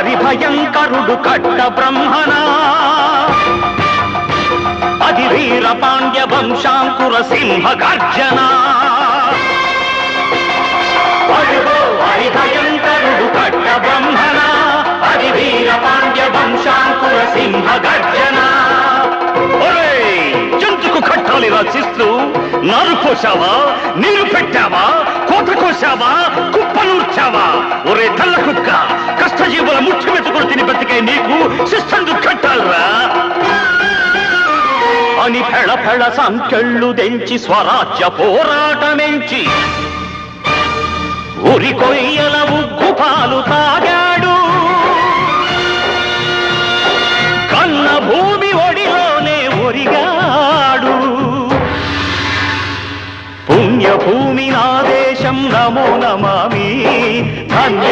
హరిభయంకరుడు కట్ట బ్రహ్మణ అది వీర పాండ్య వంశాంకుర సింహ గర్జన హరిభయంకరుడు కట్ట బ్రహ్మణ అది వీర పాండ్య వంశాంకుర సింహ గర్జన జంతుకు కట్టాలి రచిస్తూ నారు కోసావా నీరు పెట్టావా కోత కోసావా కుప్పనూర్చావా ఒరే తల్లకు నీకు శిస్తందు కట్టాలరా? అని ఫెళ ఫెళ సంఖ్యళ్ళు దెంచి స్వరాజ్య పోరాటమెంచి ఉరి కొయ్యల ఉగ్గు పాలు తాగాడు. కన్న భూమి ఒడిలోనే ఒరిగాడు. పుణ్యభూమి నా దేశం నమో నమామి. ధన్య